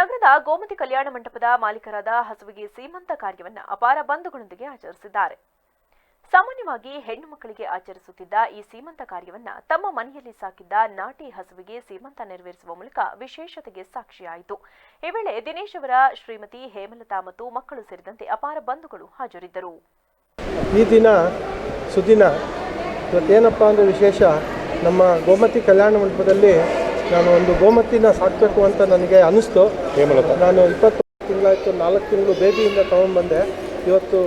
ನಗರದ ಗೋಮತಿ ಕಲ್ಯಾಣ ಮಂಟಪದ ಮಾಲೀಕರಾದ ಹಸುವಿಗೆ ಸೀಮಂತ ಕಾರ್ಯವನ್ನು ಅಪಾರ ಬಂಧುಗಳೊಂದಿಗೆ ಆಚರಿಸಿದ್ದಾರೆ. ಸಾಮಾನ್ಯವಾಗಿ ಹೆಣ್ಣು ಮಕ್ಕಳಿಗೆ ಆಚರಿಸುತ್ತಿದ್ದ ಈ ಸೀಮಂತ ಕಾರ್ಯವನ್ನ ತಮ್ಮ ಮನೆಯಲ್ಲಿ ಸಾಕಿದ್ದ ನಾಟಿ ಹಸುವಿಗೆ ಸೀಮಂತ ನೆರವೇರಿಸುವ ಮೂಲಕ ವಿಶೇಷತೆಗೆ ಸಾಕ್ಷಿಯಾಯಿತು. ಈ ವೇಳೆ ದಿನೇಶ್ ಅವರ, ಶ್ರೀಮತಿ ಹೇಮಲತಾ ಮತ್ತು ಮಕ್ಕಳು ಸೇರಿದಂತೆ ಅಪಾರ ಬಂಧುಗಳು ಹಾಜರಿದ್ದರು. ಈ ದಿನ ಸುದಿನ. ಇವತ್ತೇನಪ್ಪ ಅಂದ್ರೆ ವಿಶೇಷ, ನಮ್ಮ ಗೋಮತಿ ಕಲ್ಯಾಣ ಮಂಟಪದಲ್ಲಿ ನಾನು ಒಂದು ಗೋಮತಿನ ಸಾಕಬೇಕು ಅಂತ ನನಗೆ ಅನ್ನಿಸ್ತು ನಾನು ಇಪ್ಪತ್ತು ತಿಂಗಳಾಯಿತು ನಾಲ್ಕು ತಿಂಗಳು ಬೇಬಿಯಿಂದ ತೊಗೊಂಡ್ಬಂದೆ. ಇವತ್ತು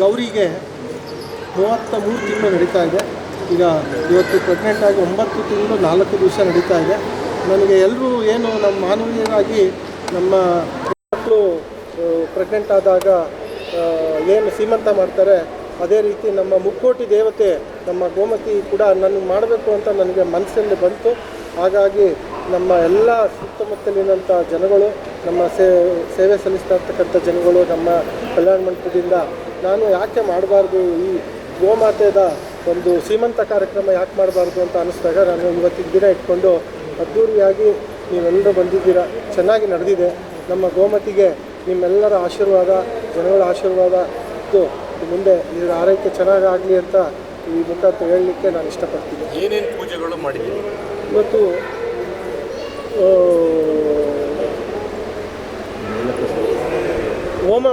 ಗೌರಿಗೆ ಮೂವತ್ತ ಮೂರು ತಿಂಗಳು ನಡೀತಾ ಇದೆ. ಈಗ ಇವತ್ತು ಪ್ರೆಗ್ನೆಂಟ್ ಆಗಿ ಒಂಬತ್ತು ತಿಂಗಳು ನಾಲ್ಕು ದಿವಸ ನಡೀತಾ ಇದೆ. ನನಗೆ ಎಲ್ಲರೂ ಏನು ನಮ್ಮ ಮಾನವೀಯರಾಗಿ ನಮ್ಮ ಮಕ್ಕಳು ಪ್ರೆಗ್ನೆಂಟ್ ಆದಾಗ ಏನು ಸೀಮಂತ ಮಾಡ್ತಾರೆ ಅದೇ ರೀತಿ ನಮ್ಮ ಮುಕ್ಕೋಟಿ ದೇವತೆ ನಮ್ಮ ಗೋಮತಿ ಕೂಡ ನನಗೆ ಮಾಡಬೇಕು ಅಂತ ನನಗೆ ಮನಸ್ಸಲ್ಲಿ ಬಂತು. ಹಾಗಾಗಿ ನಮ್ಮ ಎಲ್ಲ ಸುತ್ತಮುತ್ತಲಿನಂಥ ಜನಗಳು, ನಮ್ಮ ಸೇವೆ ಸಲ್ಲಿಸ್ತಾ ಇರ್ತಕ್ಕಂಥ ಜನಗಳು, ನಮ್ಮ ಕಲ್ಯಾಣ ಮಂಟಪದಿಂದ ನಾನು ಯಾಕೆ ಮಾಡಬಾರ್ದು ಈ ಗೋಮಾತೆದ ಒಂದು ಸೀಮಂತ ಕಾರ್ಯಕ್ರಮ ಯಾಕೆ ಮಾಡಬಾರ್ದು ಅಂತ ಅನ್ನಿಸ್ದಾಗ ನಾನು ಇವತ್ತಿನ ದಿನ ಇಟ್ಕೊಂಡು ಅದ್ಧೂರಿಯಾಗಿ ನೀವೆಲ್ಲರೂ ಬಂದಿದ್ದೀರಾ, ಚೆನ್ನಾಗಿ ನಡೆದಿದೆ. ನಮ್ಮ ಗೋಮತಿಗೆ ನಿಮ್ಮೆಲ್ಲರ ಆಶೀರ್ವಾದ, ಜನಗಳ ಆಶೀರ್ವಾದ ಇತ್ತು ಮುಂದೆ ಇದರ ಆರೈಕೆ ಚೆನ್ನಾಗಾಗಲಿ ಅಂತ ಈ ಮುಖಾಂತರ ಹೇಳಲಿಕ್ಕೆ ನಾನು ಇಷ್ಟಪಡ್ತೀನಿ. ಏನೇನು ಪೂಜೆಗಳು ಮಾಡಿದ್ದೀವಿ ಇವತ್ತು ಆ, ಹೋಮ